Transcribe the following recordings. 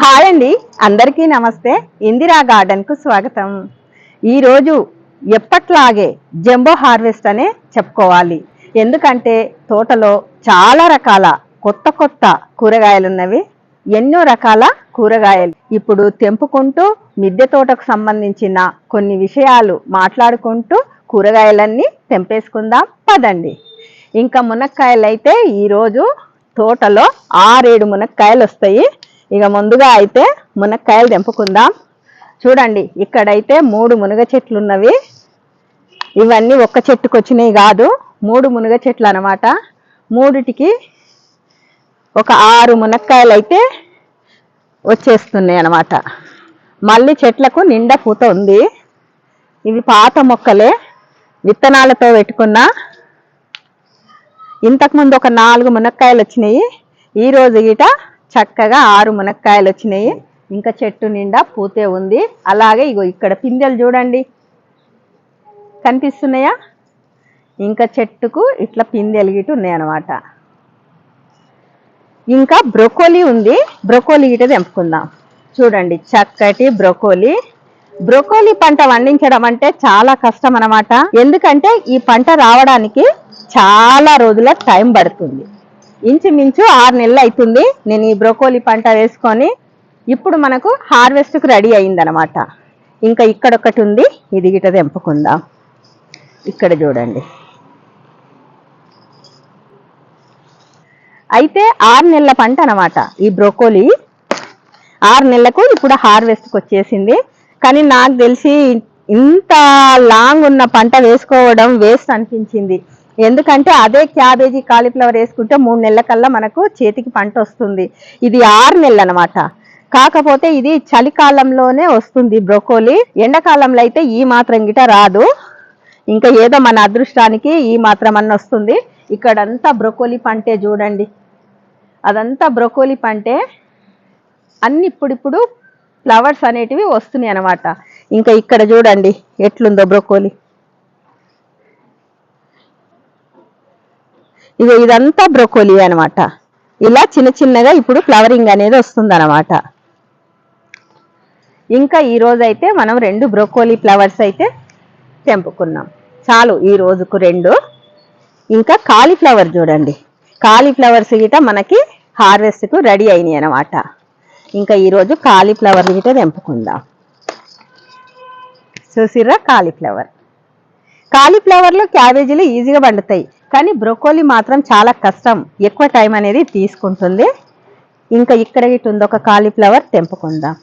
Hi అండి. అందరికీ నమస్తే. ఇందిరా గార్డెన్కు స్వాగతం. ఈరోజు ఎప్పట్లాగే జంబో హార్వెస్ట్ అనే చెప్పుకోవాలి. ఎందుకంటే తోటలో చాలా రకాల కొత్త కొత్త కూరగాయలు ఉన్నవి ఎన్నో రకాల కూరగాయలు. ఇప్పుడు తెంపుకుంటూ మిద్దె తోటకు సంబంధించిన కొన్ని విషయాలు మాట్లాడుకుంటూ కూరగాయలన్నీ తెంపేసుకుందాం. పదండి. ఇంకా మునక్కాయలు అయితే ఈరోజు తోటలో ఆరేడు మునక్కాయలు వస్తాయి ఇక ముందుగా అయితే మునక్కాయలు తెంపుకుందాం. చూడండి ఇక్కడైతే మూడు మునగ చెట్లు ఉన్నవి ఇవన్నీ ఒక్క చెట్టుకు వచ్చినాయి కాదు మూడు మునగ చెట్లు అన్నమాట. మూడిటికి ఒక ఆరు మునక్కాయలు అయితే వచ్చేస్తున్నాయి అన్నమాట. మళ్ళీ చెట్లకు నిండా పూత ఉంది. ఇవి పాత మొక్కలే. విత్తనాలతో పెట్టుకున్న ఇంతకుముందు ఒక నాలుగు మునక్కాయలు వచ్చినాయి ఈరోజు గిట చక్కగా ఆరు మునక్కాయలు వచ్చినాయి. ఇంకా చెట్టు నిండా పూతే ఉంది. అలాగే ఇగో ఇక్కడ పిందెలు చూడండి. కనిపిస్తున్నాయా? ఇంకా చెట్టుకు ఇట్లా పిందెలు గిట ఉన్నాయన్నమాట ఇంకా బ్రొకోలీ ఉంది. బ్రొకోలీ గిట తెంపుకుందాం. చూడండి చక్కటి బ్రొకోలీ. బ్రొకోలీ పంట పండించడం అంటే చాలా కష్టం అన్నమాట. ఎందుకంటే ఈ పంట రావడానికి చాలా రోజుల టైం పడుతుంది. ఇంచుమించు ఆరు నెలలు అవుతుంది నేను ఈ బ్రొకోలీ పంట వేసుకొని ఇప్పుడు మనకు హార్వెస్ట్కి రెడీ అయిందనమాట ఇంకా ఇక్కడ ఒకటి ఉంది. ఇది గిట తెంపుకుందాం. ఇక్కడ చూడండి. అయితే ఆరు నెలల పంట అనమాట ఈ బ్రోకోలీ. ఆరు నెలలకు ఇప్పుడు హార్వెస్ట్కి వచ్చేసింది. కానీ నాకు తెలిసి ఇంత లాంగ్ ఉన్న పంట వేసుకోవడం వేస్ట్ అనిపించింది. ఎందుకంటే అదే క్యాబేజీ కాలీఫ్లవర్ వేసుకుంటే మూడు నెలల కల్లా మనకు చేతికి పంట వస్తుంది. ఇది ఆరు నెలలు అనమాట కాకపోతే ఇది చలికాలంలోనే వస్తుంది బ్రోకోలీ. ఎండాకాలంలో అయితే ఈ మాత్రం గిట రాదు. ఇంకా ఏదో మన అదృష్టానికి ఈ మాత్రం అన్న వస్తుంది. ఇక్కడంతా బ్రొకోలీ పంటే చూడండి. అదంతా బ్రొకోలీ పంటే. అన్ని ఇప్పుడిప్పుడు ఫ్లవర్స్ అనేటివి వస్తున్నాయి అన్నమాట ఇంకా ఇక్కడ చూడండి ఎట్లుందో బ్రొకోలీ. ఇగో ఇదంతా బ్రొకోలీ అన్నమాట. ఇలా చిన్న చిన్నగా ఇప్పుడు ఫ్లవరింగ్ అనేది వస్తుంది అనమాట ఇంకా ఈరోజు అయితే మనం రెండు బ్రొకోలీ ఫ్లవర్స్ అయితే తెంపుకున్నాం. చాలు ఈ రోజుకు రెండు. ఇంకా కాలీఫ్లవర్ చూడండి. కాలీఫ్లవర్స్ గిట మనకి హార్వెస్ట్కు రెడీ అయినాయి అనమాట ఇంకా ఈరోజు కాలీఫ్లవర్ గిట తెంపుకుందాం. చూసిర్రా కాలీఫ్లవర్. కాలీఫ్లవర్లో క్యాబేజీలు ఈజీగా పండుతాయి. కానీ బ్రొకోలీ మాత్రం చాలా కష్టం. ఎక్కువ టైం అనేది తీసుకుంటుంది. ఇంకా ఇక్కడ ఇటు ఉంది ఒక కాలీఫ్లవర్ తెంపుకుందాం.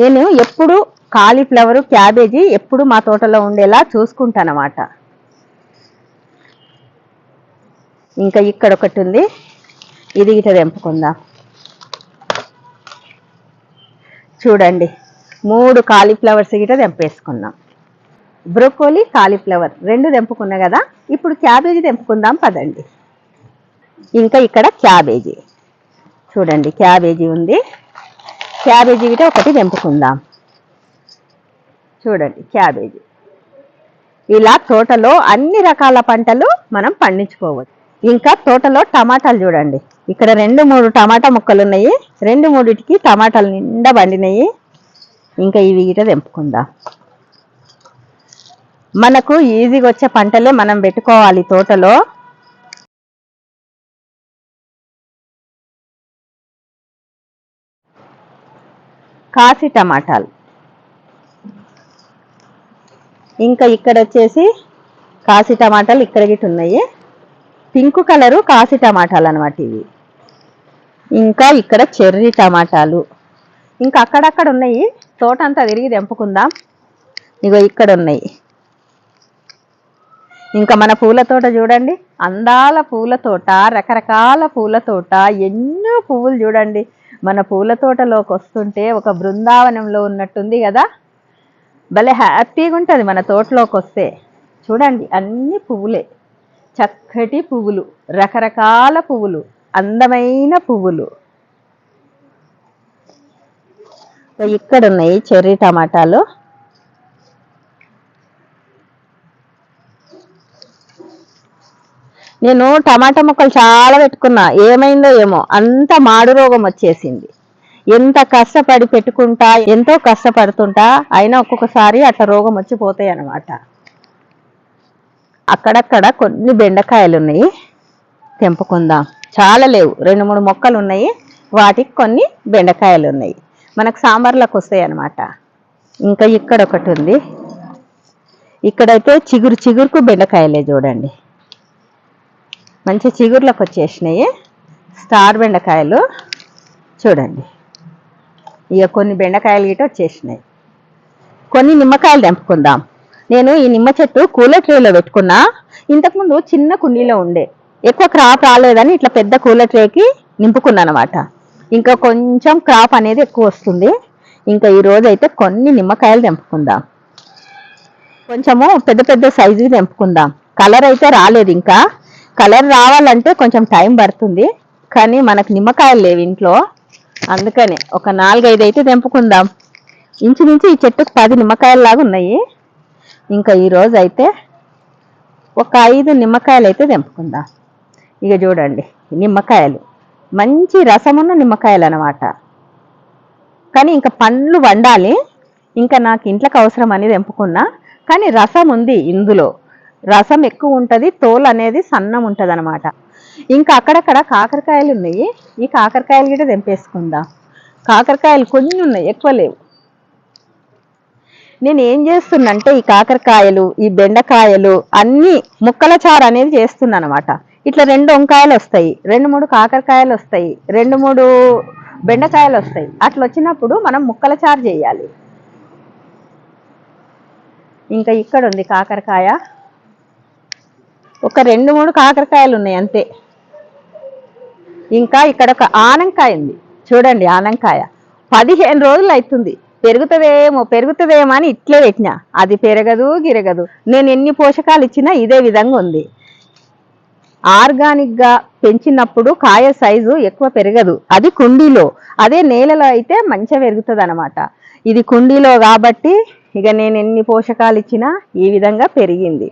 నేను ఎప్పుడు కాలీఫ్లవర్ క్యాబేజీ ఎప్పుడు మా తోటలో ఉండేలా చూసుకుంటానమాట. ఇంకా ఇక్కడ ఒకటి ఉంది. ఇది గిట తెంపుకుందాం. చూడండి. మూడు కాలీఫ్లవర్స్ గిట తెంపేసుకుందాం బ్రొకోలీ కాలీఫ్లవర్ రెండు తెంపుకున్నా కదా ఇప్పుడు క్యాబేజీ తెంపుకుందాం పదండి. ఇంకా ఇక్కడ క్యాబేజీ. చూడండి క్యాబేజీ ఉంది. క్యాబేజీ గిట ఒకటి తెంపుకుందాం. చూడండి క్యాబేజీ. ఇలా తోటలో అన్ని రకాల పంటలు మనం పండించుకోవచ్చు. ఇంకా తోటలో టమాటాలు చూడండి. ఇక్కడ రెండు మూడు టమాటా ముక్కలు ఉన్నాయి. రెండు మూడిటికి టమాటాలు నిండా పండినాయి. ఇంకా ఇవి గిట తెంపుకుందాం. మనకు ఈజీగా వచ్చే పంటలే మనం పెట్టుకోవాలి తోటలో. కాసి టమాటాలు. ఇంకా ఇక్కడ వచ్చేసి కాసి టమాటాలు ఇక్కడ గిట్ ఉన్నాయి. పింక్ కలరు కాసి టమాటాలు అనమాట ఇవి. ఇంకా ఇక్కడ చెర్రీ టమాటాలు. ఇంకా అక్కడక్కడ ఉన్నాయి. తోట అంతా తిరిగి తెంపుకుందాం. ఇగో ఇక్కడ ఉన్నాయి. ఇంకా మన పూల తోట చూడండి. అందాల పూల తోట రకరకాల పూల తోట ఎన్నో పువ్వులు చూడండి. మన పూల తోటలోకి వస్తుంటే ఒక బృందావనంలో ఉన్నట్టుంది కదా. భలే హ్యాపీగా ఉంటుంది మన తోటలోకి వస్తే. చూడండి అన్ని పువ్వులే. చక్కటి పువ్వులు రకరకాల పువ్వులు అందమైన పువ్వులు. ఇక్కడ ఉన్నాయి చెర్రీ టమాటాలు. నేను టమాటా మొక్కలు చాలా పెట్టుకున్నా. ఏమైందో ఏమో. అంత మాడు రోగం వచ్చేసింది. ఎంత కష్టపడి పెట్టుకుంటా ఎంతో కష్టపడుతుంటా అయినా ఒక్కొక్కసారి అట్లా రోగం వచ్చి పోతాయి అన్నమాట. అక్కడక్కడ కొన్ని బెండకాయలు ఉన్నాయి. తెంపుకుందాం. చాలా లేవు. రెండు మూడు మొక్కలు ఉన్నాయి. వాటికి కొన్ని బెండకాయలు ఉన్నాయి. మనకు సాంబార్లకు వస్తాయి అన్నమాట. ఇంకా ఇక్కడ ఒకటి ఉంది. ఇక్కడైతే చిగురు చిగురుకు బెండకాయలే చూడండి. మంచి చిగుర్లకు వచ్చేసినాయి. స్టార్ బెండకాయలు చూడండి. ఇక కొన్ని బెండకాయలు గిట వచ్చేసినాయి. కొన్ని నిమ్మకాయలు తెంపుకుందాం. నేను ఈ నిమ్మ చెట్టు కూలర్ ట్రేలో పెట్టుకున్నా. ఇంతకుముందు చిన్న కుండీలో ఉండే. ఎక్కువ క్రాప్ రాలేదని ఇట్లా పెద్ద కూలర్ ట్రేకి నింపుకున్నా అనమాట ఇంకా కొంచెం క్రాప్ అనేది ఎక్కువ వస్తుంది. ఇంకా ఈరోజు అయితే కొన్ని నిమ్మకాయలు తెంపుకుందాం. కొంచెము పెద్ద పెద్ద సైజు తెంపుకుందాం. కలర్ అయితే రాలేదు ఇంకా. కలర్ రావాలంటే కొంచెం టైం పడుతుంది. కానీ మనకు నిమ్మకాయలు లేవు ఇంట్లో. అందుకనే ఒక నాలుగైదు అయితే తెంపుకుందాం. ఇంచుమించు ఈ చెట్టుకు పది నిమ్మకాయలు లాగా ఉన్నాయి. ఇంకా ఈరోజు అయితే ఒక ఐదు నిమ్మకాయలు అయితే తెంపుకుందాం. ఇక చూడండి నిమ్మకాయలు. మంచి రసమున్న నిమ్మకాయలు అన్నమాట. కానీ ఇంకా పండ్లు వండాలి. ఇంకా నాకు ఇంట్లోకి అవసరం అని తెంపుకున్నా. కానీ రసం ఉంది ఇందులో. రసం ఎక్కువ ఉంటుంది తోలు అనేది సన్నం ఉంటుంది అనమాట ఇంకా అక్కడక్కడ కాకరకాయలు ఉన్నాయి. ఈ కాకరకాయలు కూడా తెంపేసుకుందాం. కాకరకాయలు కొన్ని ఉన్నాయి ఎక్కువ లేవు. నేను ఏం చేస్తున్నంటే ఈ కాకరకాయలు ఈ బెండకాయలు అన్నీ ముక్కల చారు అనేది చేస్తున్నాను అనమాట ఇట్లా రెండు వంకాయలు వస్తాయి రెండు మూడు కాకరకాయలు వస్తాయి రెండు మూడు బెండకాయలు వస్తాయి. అట్లా వచ్చినప్పుడు మనం ముక్కల చారు చేయాలి. ఇంకా ఇక్కడ ఉంది కాకరకాయ. ఒక రెండు మూడు కాకరకాయలు ఉన్నాయి అంతే. ఇంకా ఇక్కడ ఒక ఆనంకాయ ఉంది. చూడండి ఆనంకాయ. పదిహేను రోజులు అవుతుంది పెరుగుతుందేమో పెరుగుతుందేమో అని ఇట్లే పెట్టినా. అది పెరగదు గిరగదు. నేను ఎన్ని పోషకాలు ఇచ్చినా ఇదే విధంగా ఉంది. ఆర్గానిక్గా పెంచినప్పుడు కాయ సైజు ఎక్కువ పెరగదు. అది కుండీలో. అదే నేలలో అయితే మంచిగా పెరుగుతుంది అనమాట ఇది కుండీలో కాబట్టి ఇక నేను ఎన్ని పోషకాలు ఇచ్చినా ఈ విధంగా పెరిగింది.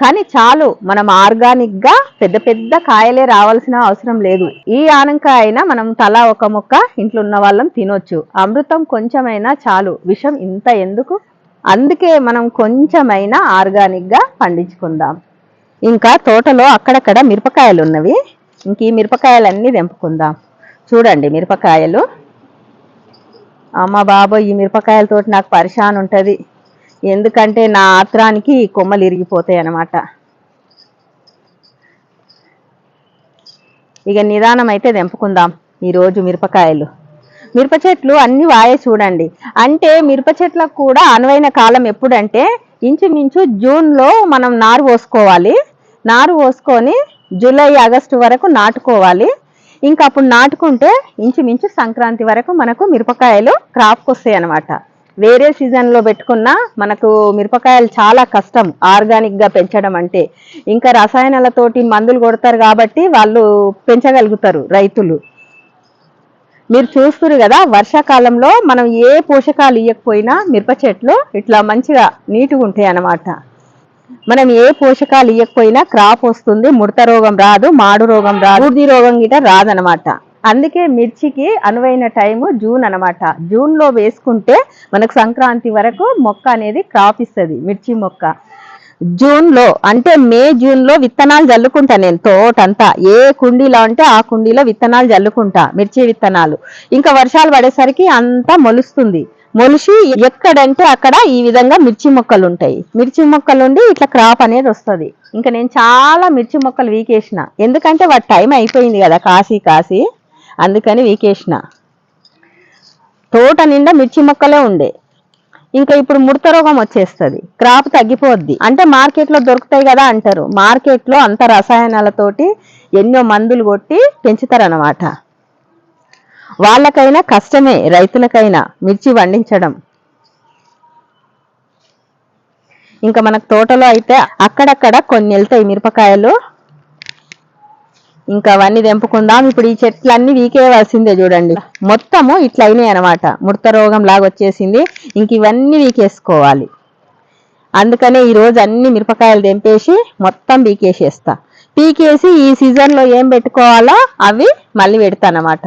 కానీ చాలు మనం ఆర్గానిక్గా పెద్ద పెద్ద కాయలే రావాల్సిన అవసరం లేదు. ఈ ఆనంకాయ అయినా మనం తలా ఒక ముక్క ఇంట్లో ఉన్న వాళ్ళం తినొచ్చు. అమృతం కొంచెమైనా చాలు విషం ఇంత ఎందుకు? అందుకే మనం కొంచెమైనా ఆర్గానిక్గా పండించుకుందాం. ఇంకా తోటలో అక్కడక్కడ మిరపకాయలు ఉన్నవి. ఇంక ఈ మిరపకాయలన్నీ తెంపుకుందాం. చూడండి మిరపకాయలు. అమ్మ బాబో ఈ మిరపకాయలతోటి నాకు పరిశాన్ ఉంటుంది ఎందుకంటే నా ఆత్రానికి కొమ్మలు ఇరిగిపోతాయి అన్నమాట. ఇక నిదానం అయితే తెంపుకుందాం ఈరోజు మిరపకాయలు. మిరప చెట్లు అన్ని వాయే చూడండి. అంటే మిరప చెట్లకు కూడా అనువైన కాలం ఎప్పుడంటే ఇంచుమించు జూన్లో మనం నారు పోసుకోవాలి. నారు పోసుకొని జూలై ఆగస్టు వరకు నాటుకోవాలి. ఇంకా అప్పుడు నాటుకుంటే ఇంచుమించు సంక్రాంతి వరకు మనకు మిరపకాయలు క్రాప్కి వస్తాయి అనమాట వేరే సీజన్లో పెట్టుకున్నా మనకు మిరపకాయలు చాలా కష్టం ఆర్గానిక్గా పెంచడం అంటే. ఇంకా రసాయనాలతోటి మందులు కొడతారు కాబట్టి వాళ్ళు పెంచగలుగుతారు రైతులు. మీరు చూస్తున్నారు కదా వర్షాకాలంలో మనం ఏ పోషకాలు ఇవ్వకపోయినా మిరప చెట్లు ఇట్లా మంచిగా నీట్గా ఉంటాయి అన్నమాట. మనం ఏ పోషకాలు ఇవ్వకపోయినా క్రాప్ వస్తుంది ముడత రోగం రాదు మాడు రోగం రాదు బూడిది రోగం గిట రాదనమాట అందుకే మిర్చికి అనువైన టైము జూన్ అనమాట జూన్లో వేసుకుంటే మనకు సంక్రాంతి వరకు మొక్క అనేది క్రాప్ ఇస్తుంది మిర్చి మొక్క. జూన్లో అంటే మే జూన్లో విత్తనాలు జల్లుకుంటా నేను తోటంతా. ఏ కుండీలో అంటే ఆ కుండీలో విత్తనాలు జల్లుకుంటా మిర్చి విత్తనాలు. ఇంకా వర్షాలు పడేసరికి అంతా మొలుస్తుంది. మొలిసి ఎక్కడంటే అక్కడ ఈ విధంగా మిర్చి మొక్కలు ఉంటాయి మిర్చి మొక్కలుండి ఇట్లా క్రాప్ అనేది వస్తుంది. ఇంకా నేను చాలా మిర్చి మొక్కలు వీకేసిన. ఎందుకంటే వాటి టైం అయిపోయింది కదా కాసి కాసి అందుకని వీకేసిన తోట నిండా మిర్చి మొక్కలే ఉండే. ఇంకా ఇప్పుడు ముడత రోగం వచ్చేస్తుంది. క్రాప్ తగ్గిపోద్ది. అంటే మార్కెట్లో దొరుకుతాయి కదా అంటారు. మార్కెట్లో అంత రసాయనాలతోటి ఎన్నో మందులు కొట్టి పెంచుతారన్నమాట. వాళ్ళకైనా కష్టమే రైతులకైనా మిర్చి పండించడం. ఇంకా మనకు తోటలో అయితే అక్కడక్కడ కొన్ని వెళ్తాయి మిరపకాయలు. ఇంకా అవన్నీ తెంపుకుందాం. ఇప్పుడు ఈ చెట్లన్నీ వీకేయవలసిందే చూడండి. మొత్తము ఇట్లా అయినాయి అనమాట ముడత రోగం లాగా వచ్చేసింది. ఇంక ఇవన్నీ వీకేసుకోవాలి. అందుకనే ఈరోజు అన్ని మిరపకాయలు తెంపేసి మొత్తం వీకేసేస్తా పీకేసి ఈ సీజన్లో ఏం పెట్టుకోవాలో అవి మళ్ళీ పెడతానమాట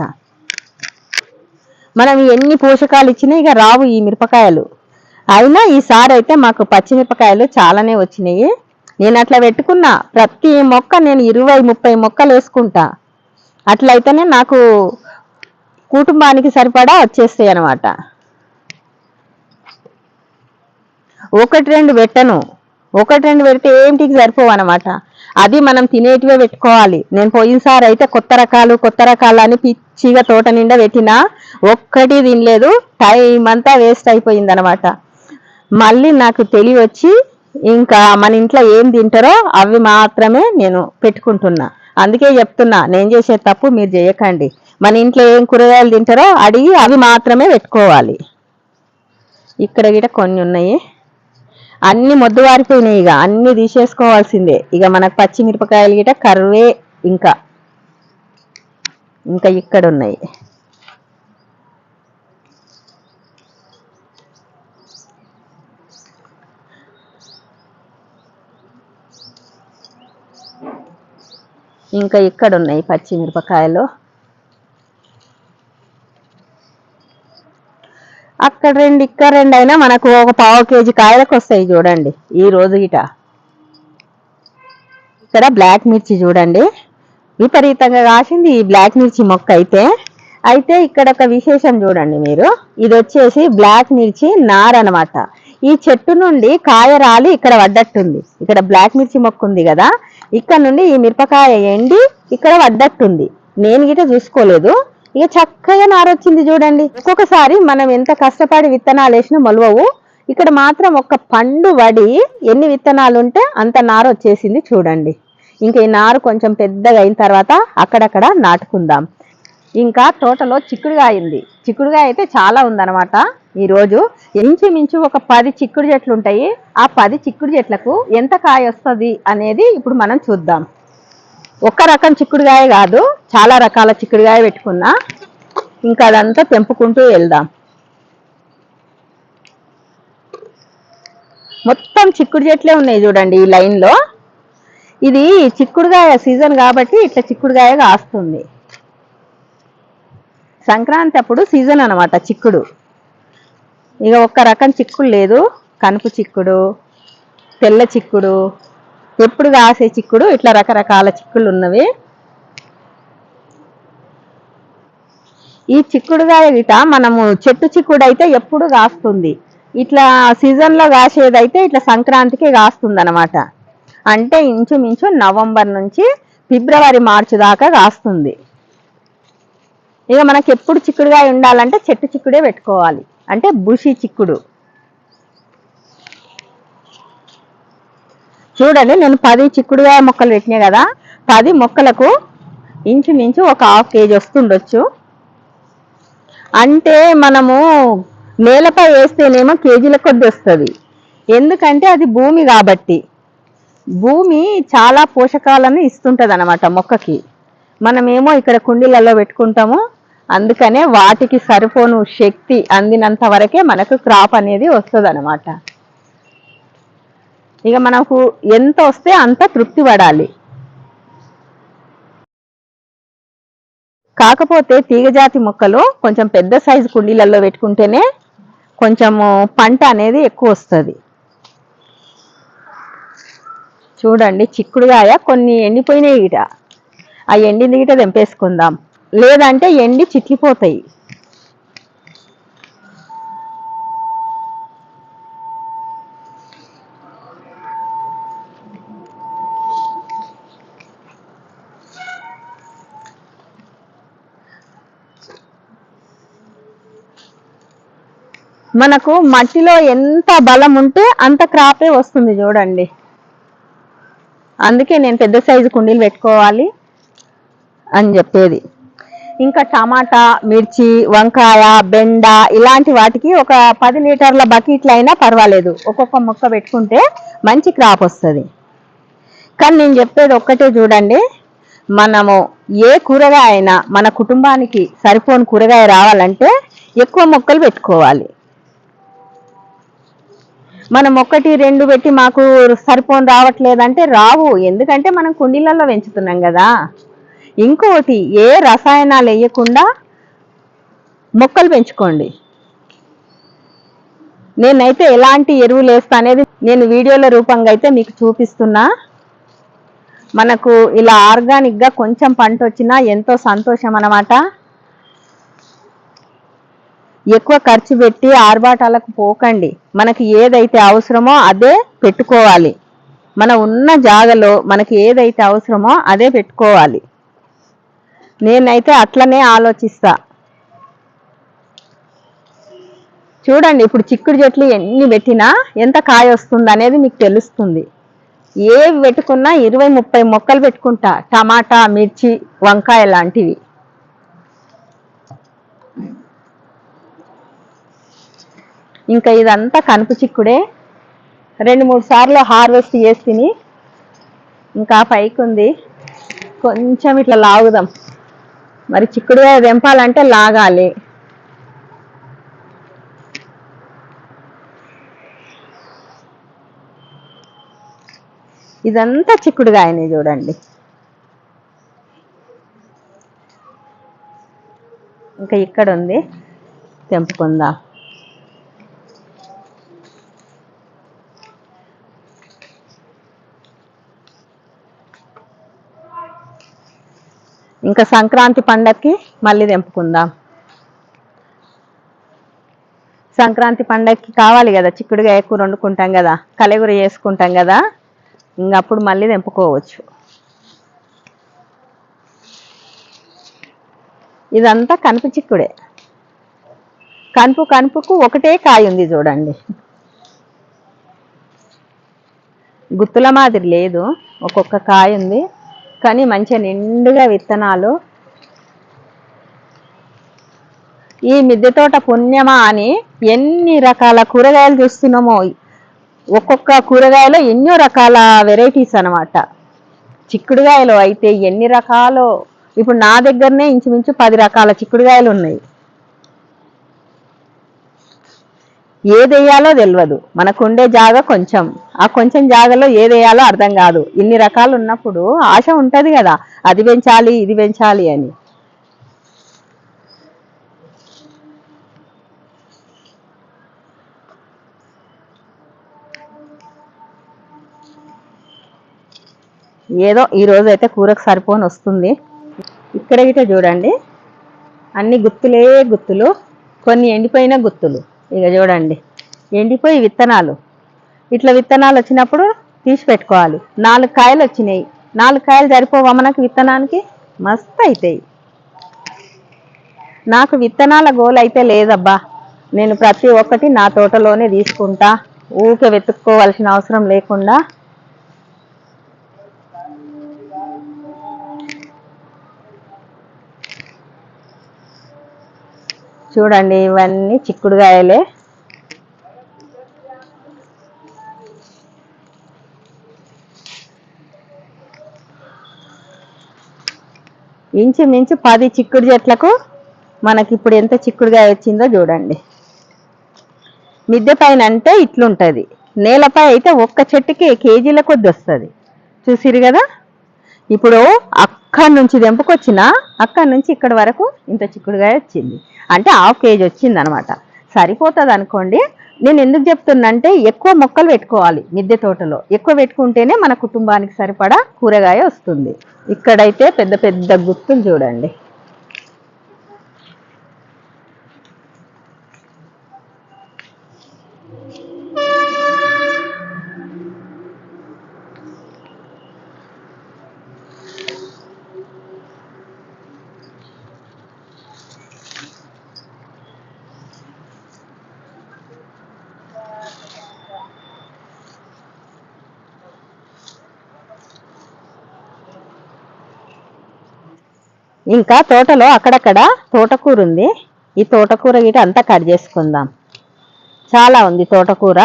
మనం ఎన్ని పోషకాలు ఇచ్చినా ఇక రావు ఈ మిరపకాయలు. అయినా ఈసారి అయితే మాకు పచ్చిమిరపకాయలు చాలానే వచ్చినాయి. నేను అట్లా పెట్టుకున్నా. ప్రతి మొక్క నేను ఇరవై ముప్పై మొక్కలు వేసుకుంటా. అట్లయితేనే నాకు కుటుంబానికి సరిపడా వచ్చేస్తాయి అనమాట ఒకటి రెండు పెట్టను. ఒకటి రెండు పెడితే ఏంటికి సరిపోవు అనమాట అది మనం తినేటివే పెట్టుకోవాలి. నేను పోయినసారి అయితే కొత్త రకాలు కొత్త రకాలు అని పిచ్చిగా తోట నిండా పెట్టినా ఒక్కటి తినలేదు. టైం అంతా వేస్ట్ అయిపోయింది అనమాట మళ్ళీ నాకు తెలివి వచ్చి ఇంకా మన ఇంట్లో ఏం తింటారో అవి మాత్రమే నేను పెట్టుకుంటున్నా. అందుకే చెప్తున్నా నేను చేసే తప్పు మీరు చేయకండి. మన ఇంట్లో ఏం కూరగాయలు తింటారో అడిగి అవి మాత్రమే పెట్టుకోవాలి. ఇక్కడ గిట కొన్ని ఉన్నాయి. అన్ని మొద్దు వారిపోయినాయి ఇక అన్ని తీసేసుకోవాల్సిందే. ఇక మనకు పచ్చిమిరపకాయలు గిట కరువే ఇంకా. ఇంకా ఇక్కడ ఉన్నాయి. ఇంకా ఇక్కడ ఉన్నాయి పచ్చిమిరపకాయలు. అక్కడ రెండు ఇక్కడ రెండు అయినా మనకు ఒక పావు కేజీ కాయలకు వస్తాయి చూడండి ఈ రోజు గిట. ఇక్కడ బ్లాక్ మిర్చి చూడండి. విపరీతంగా కాసింది ఈ బ్లాక్ మిర్చి మొక్క అయితే. అయితే ఇక్కడ ఒక విశేషం చూడండి మీరు. ఇది వచ్చేసి బ్లాక్ మిర్చి నార అన్నమాట. ఈ చెట్టు నుండి కాయ రాలి ఇక్కడ పడ్డట్టుంది. ఇక్కడ బ్లాక్ మిర్చి మొక్క ఉంది కదా. ఇక్కడ నుండి ఈ మిరపకాయ ఎండి ఇక్కడ పడ్డట్టుంది నేను గిట చూసుకోలేదు. ఇక చక్కగా నారొచ్చింది చూడండి. ఒక్కొక్కసారి మనం ఎంత కష్టపడి విత్తనాలు వేసినా మొలవవు. ఇక్కడ మాత్రం ఒక పండు వడి ఎన్ని విత్తనాలు ఉంటే అంత నార వచ్చేసింది చూడండి. ఇంకా ఈ నారు కొంచెం పెద్దగా అయిన తర్వాత అక్కడక్కడ నాటుకుందాం. ఇంకా తోటలో చిక్కుడుగా అయింది చిక్కుడుగా అయితే చాలా ఉందన్నమాట. ఈరోజు ఇంచుమించు ఒక పది చిక్కుడు చెట్లు ఉంటాయి. ఆ పది చిక్కుడు చెట్లకు ఎంత కాయ వస్తుంది అనేది ఇప్పుడు మనం చూద్దాం. ఒక్క రకం చిక్కుడుగాయ కాదు చాలా రకాల చిక్కుడుగాయ పెట్టుకున్నా. ఇంకా అదంతా తెంపుకుంటూ వెళ్దాం. మొత్తం చిక్కుడు చెట్లే ఉన్నాయి చూడండి ఈ లైన్లో. ఇది చిక్కుడుగాయ సీజన్ కాబట్టి ఇట్లా చిక్కుడుగాయ కాస్తుంది సంక్రాంతి అప్పుడు సీజన్ అనమాట చిక్కుడు. ఇక ఒక్క రకం చిక్కుడు లేదు. కనుపు చిక్కుడు తెల్ల చిక్కుడు ఎప్పుడు కాసే చిక్కుడు ఇట్లా రకరకాల చిక్కులు ఉన్నవి. ఈ చిక్కుడుగాయ గిట మనము చెట్టు చిక్కుడు అయితే ఎప్పుడు కాస్తుంది. ఇట్లా సీజన్లో కాసేదైతే ఇట్లా సంక్రాంతికి కాస్తుంది అనమాట అంటే ఇంచుమించు నవంబర్ నుంచి ఫిబ్రవరి మార్చి దాకా కాస్తుంది. ఇక మనకి ఎప్పుడు చిక్కుడుగాయ ఉండాలంటే చెట్టు చిక్కుడే పెట్టుకోవాలి. అంటే బుషి చిక్కుడు. చూడండి నేను పది చిక్కుడుగాయ మొక్కలు పెట్టినా కదా పది మొక్కలకు ఇంచుమించు ఒక హాఫ్ కేజీ వస్తుండొచ్చు. అంటే మనము నేలపై వేస్తేనేమో కేజీల కొద్ది వస్తుంది. ఎందుకంటే అది భూమి కాబట్టి. భూమి చాలా పోషకాలను ఇస్తుంటుంది అనమాట మొక్కకి. మనమేమో ఇక్కడ కుండీలలో పెట్టుకుంటాము అందుకనే వాటికి సరిపోను శక్తి అందినంత వరకే మనకు క్రాప్ అనేది వస్తుంది ఇక మనకు ఎంత వస్తే అంత తృప్తి పడాలి. కాకపోతే తీగజాతి మొక్కలు కొంచెం పెద్ద సైజు కుండీలలో పెట్టుకుంటేనే కొంచెము పంట అనేది ఎక్కువ వస్తుంది. చూడండి చిక్కుడుగాయ కొన్ని ఎండిపోయినాయి గిట ఆ ఎండింది గిట తెంపేసుకుందాం. లేదంటే ఎండి చిట్లిపోతాయి. మనకు మట్టిలో ఎంత బలం ఉంటే అంత క్రాపే వస్తుంది చూడండి. అందుకే నేను పెద్ద సైజు కుండీలు పెట్టుకోవాలి అని చెప్పేది. ఇంకా టమాటా మిర్చి వంకాయ బెండ ఇలాంటి వాటికి ఒక పది లీటర్ల బకెట్లు అయినా పర్వాలేదు. ఒక్కొక్క మొక్క పెట్టుకుంటే మంచి క్రాప్ వస్తుంది. కానీ నేను చెప్పేది ఒక్కటే చూడండి. మనము ఏ కూరగాయ అయినా మన కుటుంబానికి సరిపోని కూరగాయ రావాలంటే ఎక్కువ మొక్కలు పెట్టుకోవాలి. మనం ఒక్కటి రెండు పెట్టి మాకు సరిపోని రావట్లేదంటే రావు. ఎందుకంటే మనం కుండీలలో పెంచుతున్నాం కదా. ఇంకోటి ఏ రసాయనాలు వేయకుండా మొక్కలు పెంచుకోండి. నేనైతే ఎలాంటి ఎరువులు వేస్తా అనేది నేను వీడియోల రూపంగా అయితే మీకు చూపిస్తున్నా. మనకు ఇలా ఆర్గానిక్గా కొంచెం పంట వచ్చినా ఎంతో సంతోషం అన్నమాట. ఎక్కువ ఖర్చు పెట్టి ఆర్భాటాలకు పోకండి. మనకి ఏదైతే అవసరమో అదే పెట్టుకోవాలి. మన ఉన్న జాగలో మనకి ఏదైతే అవసరమో అదే పెట్టుకోవాలి. నేనైతే అట్లనే ఆలోచిస్తా. చూడండి ఇప్పుడు చిక్కుడు చెట్లు ఎన్ని పెట్టినా ఎంత కాయ వస్తుంది అనేది మీకు తెలుస్తుంది. ఏవి పెట్టుకున్నా ఇరవై ముప్పై మొక్కలు పెట్టుకుంటా. టమాటా మిర్చి వంకాయ లాంటివి. ఇంకా ఇదంతా కనుపు చిక్కుడే. రెండు మూడు సార్లు హార్వెస్ట్ చేసి తిని ఇంకా పైకి ఉంది కొంచెం ఇట్లా లాగుదాం. మరి చిక్కుడుగా తెంపాలంటే లాగాలి. ఇదంతా చిక్కుడుగాయని చూడండి. ఇంకా ఇక్కడ ఉంది తెంపుకుందాం. ఇంకా సంక్రాంతి పండక్కి మళ్ళీ తెంపుకుందాం. సంక్రాంతి పండక్కి కావాలి కదా చిక్కుడుగా ఎక్కువ వండుకుంటాం కదా కలగూర చేసుకుంటాం కదా ఇంకప్పుడు మళ్ళీ తెంపుకోవచ్చు. ఇదంతా కనుపు చిక్కుడే. కనుపు కనుపుకు ఒకటే కాయ ఉంది చూడండి. గుత్తుల మాదిరి లేదు ఒక్కొక్క కాయ ఉంది. కానీ మంచిగా నిండుగా విత్తనాలు. ఈ మిద్దె తోట పుణ్యమా అని ఎన్ని రకాల కూరగాయలు చూస్తున్నామో ఒక్కొక్క కూరగాయలో ఎన్నో రకాల వెరైటీస్ అనమాట చిక్కుడుగాయలు అయితే ఎన్ని రకాలు. ఇప్పుడు నా దగ్గరనే ఇంచుమించు పది రకాల చిక్కుడుగాయలు ఉన్నాయి. ఏది వేయాలో తెలియదు మనకు ఉండే జాగ కొంచెం. ఆ కొంచెం జాగలో ఏది వేయాలో అర్థం కాదు. ఇన్ని రకాలు ఉన్నప్పుడు ఆశ ఉంటుంది కదా. అది పెంచాలి ఇది పెంచాలి అని. ఏదో ఈ అయితే కూరకు సరిపోని వస్తుంది. ఇక్కడ గిట చూడండి. అన్ని గుత్తులే గుత్తులు. కొన్ని ఎండిపోయిన గుత్తులు. ఇక చూడండి. ఎండిపోయి విత్తనాలు. ఇట్లా విత్తనాలు వచ్చినప్పుడు తీసి పెట్టుకోవాలి నాలుగు కాయలు వచ్చినాయి. నాలుగు కాయలు సరిపోవా మనకి విత్తనానికి? మస్తు అవుతాయి నాకు విత్తనాల గోలు అయితే లేదబ్బా. నేను ప్రతి ఒక్కటి నా తోటలోనే తీసుకుంటా. ఊకే వెతుక్కోవాల్సిన అవసరం లేకుండా చూడండి ఇవన్నీ చిక్కుడుగాయలే ఇంచుమించు పది చిక్కుడు చెట్లకు మనకి ఇప్పుడు ఎంత చిక్కుడుగాయ వచ్చిందో చూడండి. మిద్దె పైన అంటే ఇట్లుంటుంది. నేలపై అయితే ఒక్క చెట్టుకి కేజీల కొద్ది వస్తుంది. చూసిరు కదా? ఇప్పుడు అక్కడి నుంచి తెంపుకొచ్చిన అక్కడి నుంచి ఇక్కడ వరకు ఇంత చిక్కుడుగా వచ్చింది. అంటే హాఫ్ కేజీ వచ్చింది అనమాట సరిపోతుంది అనుకోండి నేను ఎందుకు చెప్తున్నంటే ఎక్కువ మొక్కలు పెట్టుకోవాలి మిద్దె తోటలో. ఎక్కువ పెట్టుకుంటేనే మన కుటుంబానికి సరిపడా కూరగాయ వస్తుంది. ఇక్కడైతే పెద్ద పెద్ద గుత్తులు చూడండి. ఇంకా తోటలో అక్కడక్కడ తోటకూర ఉంది ఈ తోటకూర గిట అంతా కట్ చేసుకుందాం. చాలా ఉంది తోటకూర.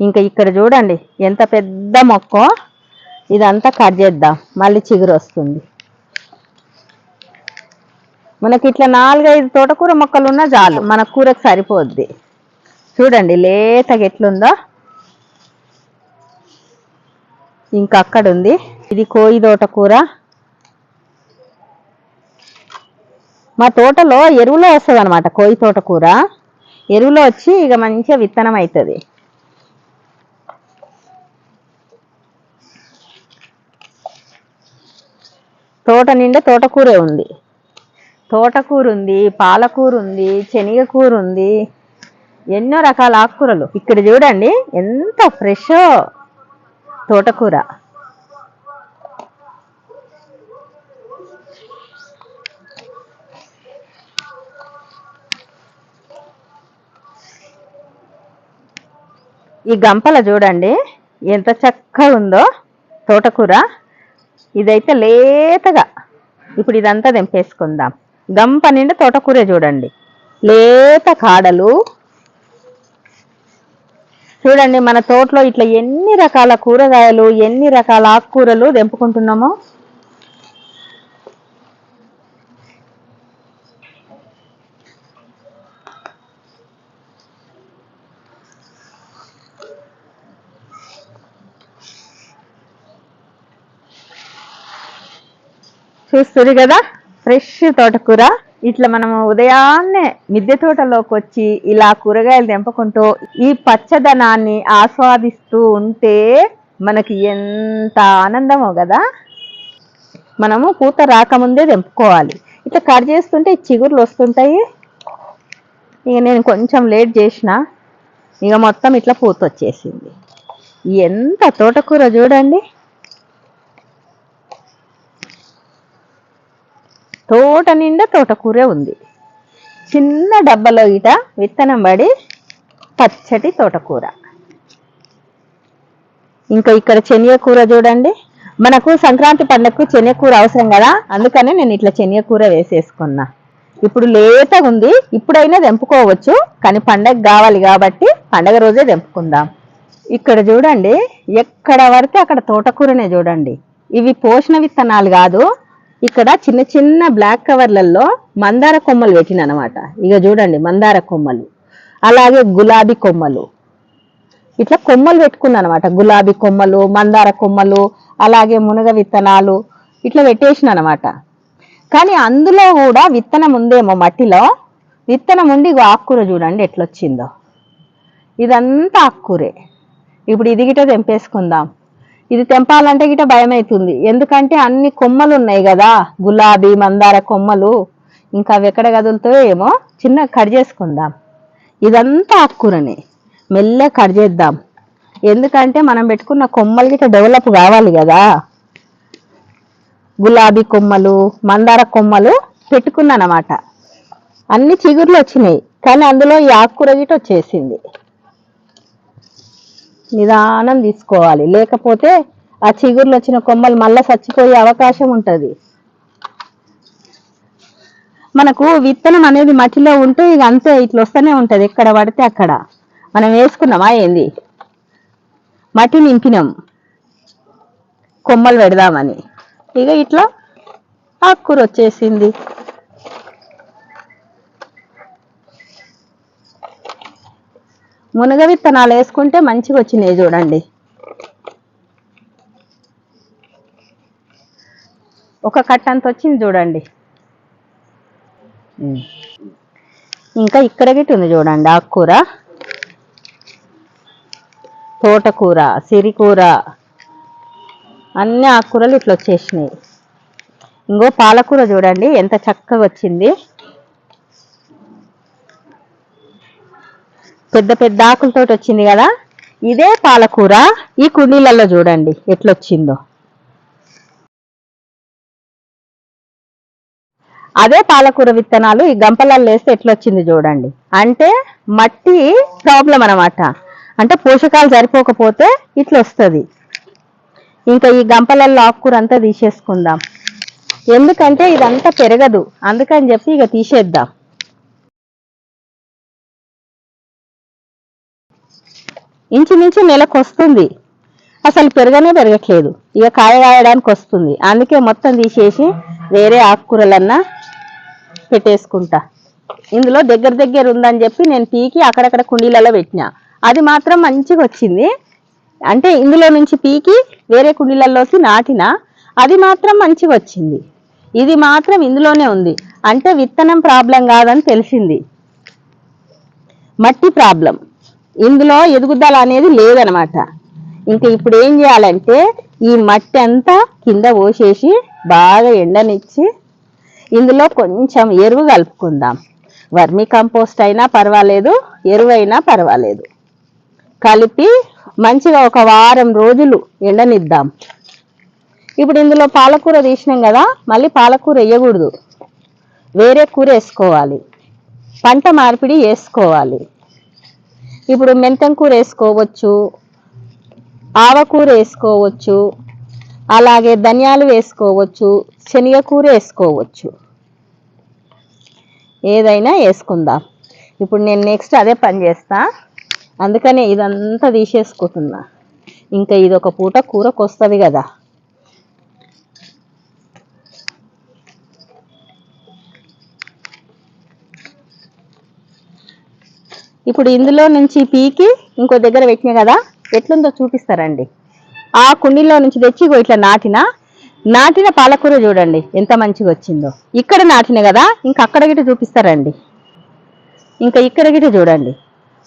ఇంకా ఇక్కడ చూడండి ఎంత పెద్ద మొక్క ఇదంతా కట్ చేద్దాం. మళ్ళీ చిగురు వస్తుంది. మనకి ఇట్లా నాలుగైదు తోటకూర మొక్కలు ఉన్నా చాలు. మన కూరకు సరిపోద్ది. చూడండి లేతగా ఎట్లుందో. ఇంకా అక్కడ ఉంది. ఇది కోయి తోటకూర మా తోటలో ఎరువులో వస్తుంది అనమాట కోయి తోటకూర ఎరువులో వచ్చి ఇక మంచిగా విత్తనం అవుతుంది తోట నిండా తోటకూరే ఉంది. తోటకూర ఉంది పాలకూర ఉంది శనగకూర ఉంది. ఎన్నో రకాల ఆకుకూరలు. ఇక్కడ చూడండి ఎంత ఫ్రెషో! తోటకూర. ఈ గంపల చూడండి ఎంత చక్కగా ఉందో తోటకూర. ఇదైతే లేతగా ఇప్పుడు ఇదంతా తెంపేసుకుందాం. గంప నిండా తోటకూరే చూడండి. లేత కాడలు చూడండి మన తోటలో ఇట్లా ఎన్ని రకాల కూరగాయలు ఎన్ని రకాల ఆకుకూరలు తెంపుకుంటున్నామో. చూస్తుంది కదా? ఫ్రెష్ తోటకూర. ఇట్లా మనము ఉదయాన్నే మిద్దె తోటలోకి వచ్చి ఇలా కూరగాయలు తెంపుకుంటూ ఈ పచ్చదనాన్ని ఆస్వాదిస్తూ ఉంటే మనకి ఎంత ఆనందమో కదా? మనము పూత రాకముందే తెంపుకోవాలి. ఇట్లా కట్ చేస్తుంటే చిగురులు చిగుర్లు వస్తుంటాయి. ఇక నేను కొంచెం లేట్ చేసిన ఇక మొత్తం ఇట్లా పూత వచ్చేసింది ఎంత తోటకూర చూడండి. తోట నిండా తోటకూరే ఉంది. చిన్న డబ్బలో ఇట విత్తనం పడి పచ్చటి తోటకూర. ఇంకా ఇక్కడ కూర చూడండి. మనకు సంక్రాంతి పండగకు కూర అవసరం కదా? అందుకనే నేను ఇట్లా కూర వేసేసుకున్నా. ఇప్పుడు లేతగా ఉంది. ఇప్పుడైనా తెంపుకోవచ్చు. కానీ పండగ కావాలి కాబట్టి పండగ రోజే తెంపుకుందాం. ఇక్కడ చూడండి. ఎక్కడ పడితే అక్కడ తోటకూరనే చూడండి. ఇవి పోషణ విత్తనాలు కాదు. ఇక్కడ చిన్న చిన్న బ్లాక్ కవర్లలో మందార కొమ్మలు పెట్టిన అనమాట ఇక చూడండి మందార కొమ్మలు అలాగే గులాబీ కొమ్మలు. ఇట్లా కొమ్మలు పెట్టుకున్నా అనమాట గులాబీ కొమ్మలు మందార కొమ్మలు అలాగే మునగ విత్తనాలు ఇట్లా పెట్టేసిన అనమాట కానీ అందులో కూడా విత్తనం ఉందేమో మట్టిలో? విత్తనం ఉండి ఆకుకూర చూడండి ఎట్లొచ్చిందో. ఇదంతా ఆకుకూరే. ఇప్పుడు ఇది గిట తెంపేసుకుందాం. ఇది తెంపాలంటే గిట భయం అవుతుంది ఎందుకంటే అన్ని కొమ్మలు ఉన్నాయి కదా గులాబీ మందార కొమ్మలు. ఇంకా అవి ఎక్కడ కదులుతాయో ఏమో చిన్న కట్ చేసుకుందాం. ఇదంతా ఆకుకూరని. మెల్లే కట్ చేద్దాం. ఎందుకంటే మనం పెట్టుకున్న కొమ్మలు గిట డెవలప్ కావాలి కదా గులాబీ కొమ్మలు మందార కొమ్మలు పెట్టుకున్నానమాట. అన్ని చిగుర్లు వచ్చినాయి. కానీ అందులో ఈ ఆకుకూర గిట వచ్చేసింది. నిదానం తీసుకోవాలి. లేకపోతే ఆ చిగుర్లు వచ్చిన కొమ్మలు మళ్ళా చచ్చిపోయే అవకాశం ఉంటుంది. మనకు విత్తనం అనేది మట్టిలో ఉంటే ఇక అంతే ఇట్లా వస్తూనే ఉంటుంది. ఎక్కడ పడితే అక్కడ. మనం వేసుకున్నామా ఏంది? మట్టి నింపినాం. కొమ్మలు పెడదామని. ఇక ఇట్లా ఆకుకూర వచ్చేసింది మునగ విత్తనాలు వేసుకుంటే మంచిగా వచ్చినాయి చూడండి. ఒక కట్ట అంత వచ్చింది చూడండి. ఇంకా ఇక్కడ గిట్ట ఉంది చూడండి ఆకుకూర. తోటకూర సిరికూర. అన్ని ఆకుకూరలు ఇట్లా వచ్చేసినాయి. ఇంకో పాలకూర చూడండి ఎంత చక్కగా వచ్చింది. పెద్ద పెద్ద ఆకులతోటి వచ్చింది కదా? ఇదే పాలకూర. ఈ కుండీలలో చూడండి ఎట్లొచ్చిందో. అదే పాలకూర విత్తనాలు ఈ గంపలలో వేస్తే ఎట్లొచ్చింది చూడండి. అంటే మట్టి ప్రాబ్లం అన్నమాట. అంటే పోషకాలు సరిపోకపోతే ఇట్లా వస్తుంది ఇంకా ఈ గంపలలో ఆకుకూర అంతా తీసేసుకుందాం. ఎందుకంటే ఇదంతా పెరగదు. అందుకని చెప్పి ఇక తీసేద్దాం. ఇంచుమించు నెలకు వస్తుంది అసలు పెరగనే పెరగట్లేదు. ఇక కాయ కాయడానికి వస్తుంది అందుకే మొత్తం తీసేసి వేరే ఆకుకూరలన్నా పెట్టేసుకుంటా. ఇందులో దగ్గర దగ్గర ఉందని చెప్పి నేను పీకి అక్కడక్కడ కుండీలలో పెట్టిన. అది మాత్రం మంచిగా వచ్చింది. అంటే ఇందులో నుంచి పీకి వేరే కుండీలలోకి నాటిన అది మాత్రం మంచిగా వచ్చింది. ఇది మాత్రం ఇందులోనే ఉంది. అంటే విత్తనం ప్రాబ్లం కాదని తెలిసింది. మట్టి ప్రాబ్లం. ఇందులో ఎదుగుదల అనేది లేదనమాట. ఇంకా ఇప్పుడు ఏం చేయాలంటే ఈ మట్టి అంతా కింద పోసేసి బాగా ఎండనిచ్చి ఇందులో కొంచెం ఎరువు కలుపుకుందాం. వర్మి కంపోస్ట్ అయినా పర్వాలేదు ఎరువు అయినా పర్వాలేదు. కలిపి మంచిగా ఒక వారం రోజులు ఎండనిద్దాం. ఇప్పుడు ఇందులో పాలకూర తీసినాం కదా మళ్ళీ పాలకూర వేయకూడదు. వేరే కూర వేసుకోవాలి. పంట మార్పిడి వేసుకోవాలి. ఇప్పుడు మెంతం కూర వేసుకోవచ్చు ఆవకూర వేసుకోవచ్చు అలాగే ధనియాలు వేసుకోవచ్చు శనగకూర వేసుకోవచ్చు. ఏదైనా వేసుకుందాం. ఇప్పుడు నేను నెక్స్ట్ అదే పని చేస్తా. అందుకనే ఇదంతా తీసేసుకుంటున్నా. ఇంకా ఇది ఒక పూట కూరకు వస్తుంది కదా. ఇప్పుడు ఇందులో నుంచి పీకి ఇంకో దగ్గర పెట్టినా కదా ఎట్లుందో చూపిస్తారండి. ఆ కుండీలో నుంచి తెచ్చి ఇట్లా నాటిన నాటిన పాలకూర చూడండి ఎంత మంచిగా వచ్చిందో. ఇక్కడ నాటిన కదా ఇంకా అక్కడ గిట చూపిస్తారండి. ఇంకా ఇక్కడ గిట్ట చూడండి.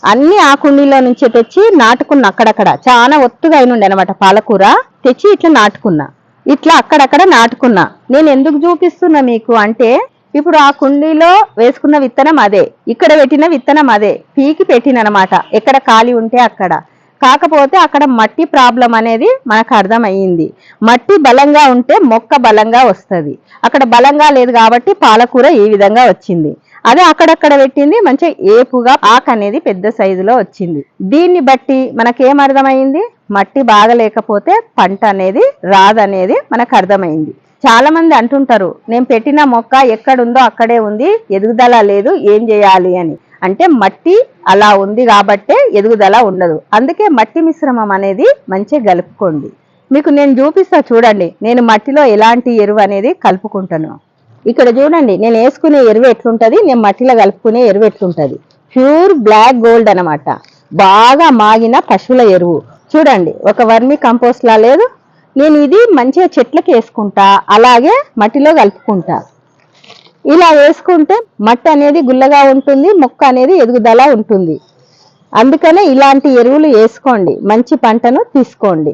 అన్ని ఆ కుండీలో నుంచి తెచ్చి నాటుకున్న అక్కడక్కడ చాలా ఒత్తుగా అయినుండే అనమాట పాలకూర తెచ్చి ఇట్లా నాటుకున్నా. ఇట్లా అక్కడక్కడ నాటుకున్నా. నేను ఎందుకు చూపిస్తున్నా మీకు అంటే ఇప్పుడు ఆ కుండీలో వేసుకున్న విత్తనం అదే. ఇక్కడ పెట్టిన విత్తనం అదే. పీకి పెట్టిననమాట. ఎక్కడ ఖాళీ ఉంటే అక్కడ. కాకపోతే అక్కడ మట్టి ప్రాబ్లం అనేది మనకు అర్థమయ్యింది. మట్టి బలంగా ఉంటే మొక్క బలంగా వస్తుంది. అక్కడ బలంగా లేదు కాబట్టి పాలకూర ఈ విధంగా వచ్చింది. అదే అక్కడక్కడ పెట్టింది. మంచిగా ఏపుగా ఆకు అనేది పెద్ద సైజులో వచ్చింది. దీన్ని బట్టి మనకేం అర్థమైంది మట్టి బాగలేకపోతే పంట అనేది రాదనేది మనకు అర్థమైంది చాలా మంది అంటుంటారు నేను పెట్టిన మొక్క ఎక్కడుందో అక్కడే ఉంది ఎదుగుదల లేదు ఏం చేయాలి అని. అంటే మట్టి అలా ఉంది కాబట్టే ఎదుగుదల ఉండదు. అందుకే మట్టి మిశ్రమం అనేది మంచిగా కలుపుకోండి. మీకు నేను చూపిస్తా చూడండి నేను మట్టిలో ఎలాంటి ఎరువు అనేది కలుపుకుంటాను. ఇక్కడ చూడండి నేను వేసుకునే ఎరువు ఎట్లుంటుంది నేను మట్టిలో కలుపుకునే ఎరువు ఎట్లుంటుంది. ప్యూర్ బ్లాక్ గోల్డ్ అనమాట బాగా మాగిన పశువుల ఎరువు. చూడండి ఒక వర్మి కంపోస్ట్ లా లేదు నేను ఇది మంచిగా చెట్లకి వేసుకుంటా అలాగే మట్టిలో కలుపుకుంటా. ఇలా వేసుకుంటే మట్టి అనేది గుల్లగా ఉంటుంది మొక్క అనేది ఎదుగుదల ఉంటుంది. అందుకనే ఇలాంటి ఎరువులు వేసుకోండి మంచి పంటను తీసుకోండి.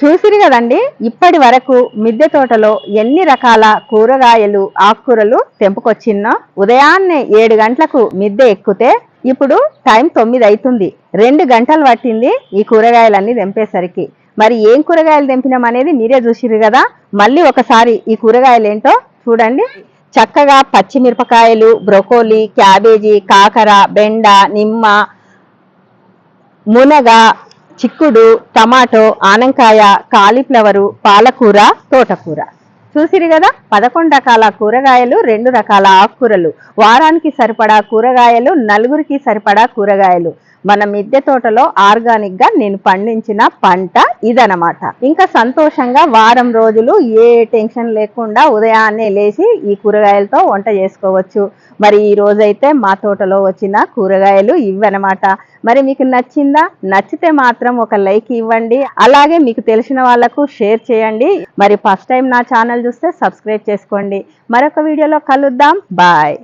చూసిరు కదండి ఇప్పటి వరకు మిద్దె తోటలో ఎన్ని రకాల కూరగాయలు ఆకుకూరలు తెంపుకొచ్చిన్నా ఉదయాన్నే ఏడు గంటలకు మిద్దె ఎక్కితే ఇప్పుడు టైం తొమ్మిది అవుతుంది రెండు గంటలు పట్టింది ఈ కూరగాయలన్నీ తెంపేసరికి. మరి ఏం కూరగాయలు తెంపినాం అనేది మీరే చూసిరు కదా. మళ్ళీ ఒకసారి ఈ కూరగాయలు ఏంటో చూడండి. చక్కగా పచ్చిమిరపకాయలు బ్రొకోలి క్యాబేజీ కాకర బెండ నిమ్మ మునగ చిక్కుడు టమాటో ఆనంకాయ కాలీఫ్లవరు పాలకూర తోటకూర. చూసిరు కదా? పదకొండు రకాల కూరగాయలు రెండు రకాల ఆకుకూరలు. వారానికి సరిపడా కూరగాయలు నలుగురికి సరిపడా కూరగాయలు. మన మిద్దె తోటలో ఆర్గానిక్గా నేను పండించిన పంట ఇదనమాట ఇంకా సంతోషంగా వారం రోజులు ఏ టెన్షన్ లేకుండా ఉదయాన్నే లేచి ఈ కూరగాయలతో వంట చేసుకోవచ్చు. మరి ఈ రోజైతే మా తోటలో వచ్చిన కూరగాయలు ఇవన్నమాట మరి మీకు నచ్చిందా? నచ్చితే మాత్రం ఒక లైక్ ఇవ్వండి. అలాగే మీకు తెలిసిన వాళ్ళకు షేర్ చేయండి. మరి ఫస్ట్ టైం నా ఛానల్ చూస్తే సబ్స్క్రైబ్ చేసుకోండి. మరొక వీడియోలో కలుద్దాం. బాయ్.